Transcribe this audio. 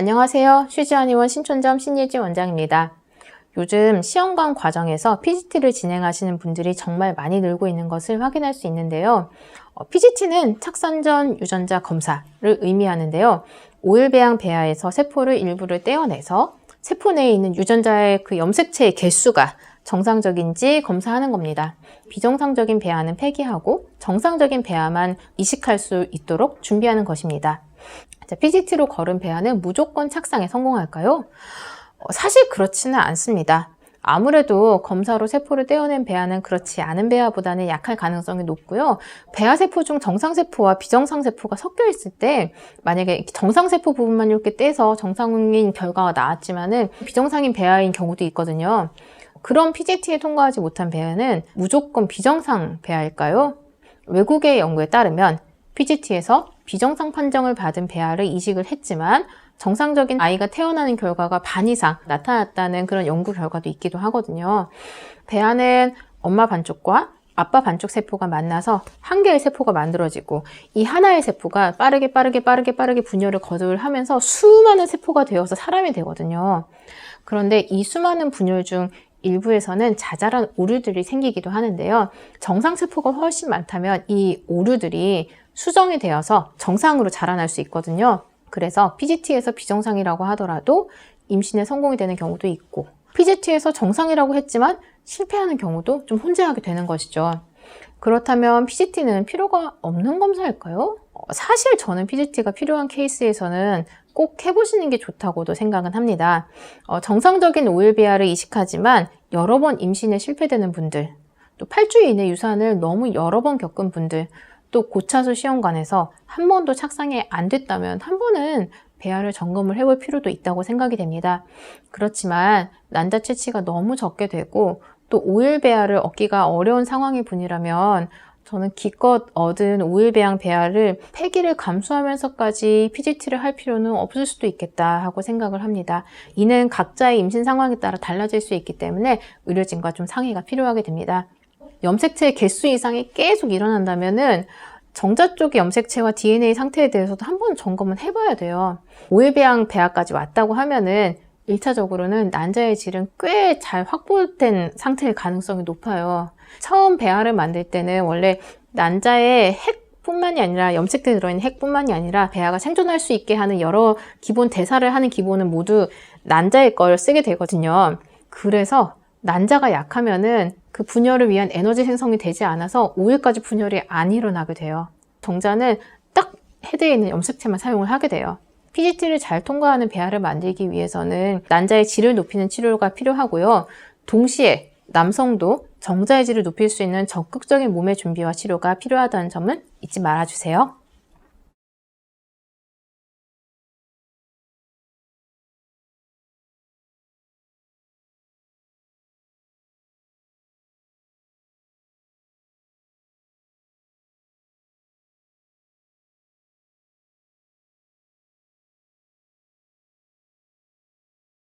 안녕하세요. 휴지한의원 신촌점 신예지 원장입니다. 요즘 시험관 과정에서 PGT를 진행하시는 분들이 정말 많이 늘고 있는 것을 확인할 수 있는데요. 어, PGT는 착산전 유전자 검사를 의미하는데요. 오일배양 배아에서 세포를 일부를 떼어내서 세포 내에 있는 유전자의 그 염색체의 개수가 정상적인지 검사하는 겁니다. 비정상적인 배아는 폐기하고 정상적인 배아만 이식할 수 있도록 준비하는 것입니다. 자, PGT로 걸은 배아는 무조건 착상에 성공할까요? 어, 사실 그렇지는 않습니다. 아무래도 검사로 세포를 떼어낸 배아는 그렇지 않은 배아보다는 약할 가능성이 높고요. 배아 세포 중 정상 세포와 비정상 세포가 섞여 있을 때 만약에 정상 세포 부분만 이렇게 떼서 정상인 결과가 나왔지만은 비정상인 배아인 경우도 있거든요. 그런 PGT에 통과하지 못한 배아는 무조건 비정상 배아일까요? 외국의 연구에 따르면 PGT에서 비정상 판정을 받은 배아를 이식을 했지만 정상적인 아이가 태어나는 결과가 반 이상 나타났다는 그런 연구 결과도 있기도 하거든요. 배아는 엄마 반쪽과 아빠 반쪽 세포가 만나서 한 개의 세포가 만들어지고 이 하나의 세포가 빠르게 빠르게 빠르게 빠르게 분열을 거듭하면서 수많은 세포가 되어서 사람이 되거든요. 그런데 이 수많은 분열 중 일부에서는 자잘한 오류들이 생기기도 하는데요. 정상 세포가 훨씬 많다면 이 오류들이 수정이 되어서 정상으로 자라날 수 있거든요. 그래서 PGT에서 비정상이라고 하더라도 임신에 성공이 되는 경우도 있고 PGT에서 정상이라고 했지만 실패하는 경우도 좀 혼재하게 되는 것이죠. 그렇다면 PGT는 필요가 없는 검사일까요? 어, 사실 저는 PGT가 필요한 케이스에서는 꼭 해보시는 게 좋다고도 생각은 합니다. 어, 정상적인 오일비아를 이식하지만 여러 번 임신에 실패되는 분들, 또 8주 이내 유산을 너무 여러 번 겪은 분들, 또 고차수 시험관에서 한 번도 착상이 안 됐다면 한 번은 배아를 점검을 해볼 필요도 있다고 생각이 됩니다. 그렇지만 난자 채취가 너무 적게 되고 또 오일 배아를 얻기가 어려운 상황의 분이라면 저는 기껏 얻은 오일 배양 배아를 폐기를 감수하면서까지 PGT를 할 필요는 없을 수도 있겠다 하고 생각을 합니다. 이는 각자의 임신 상황에 따라 달라질 수 있기 때문에 의료진과 좀 상의가 필요하게 됩니다. 염색체 개수 이상이 계속 일어난다면은 정자 쪽의 염색체와 DNA 상태에 대해서도 한 번 점검은 해봐야 돼요. 오일배양 배아까지 왔다고 하면은 1차적으로는 난자의 질은 꽤 잘 확보된 상태일 가능성이 높아요. 처음 배아를 만들 때는 원래 난자의 핵 뿐만이 아니라 염색대 들어있는 핵뿐만이 아니라 배아가 생존할 수 있게 하는 여러 기본 대사를 하는 기본은 모두 난자의 걸 쓰게 되거든요. 그래서 난자가 약하면은 그 분열을 위한 에너지 생성이 되지 않아서 5일까지 분열이 안 일어나게 돼요. 정자는 딱 헤드에 있는 염색체만 사용을 하게 돼요. PGT를 잘 통과하는 배아를 만들기 위해서는 난자의 질을 높이는 치료가 필요하고요. 동시에 남성도 정자의 질을 높일 수 있는 적극적인 몸의 준비와 치료가 필요하다는 점은 잊지 말아주세요.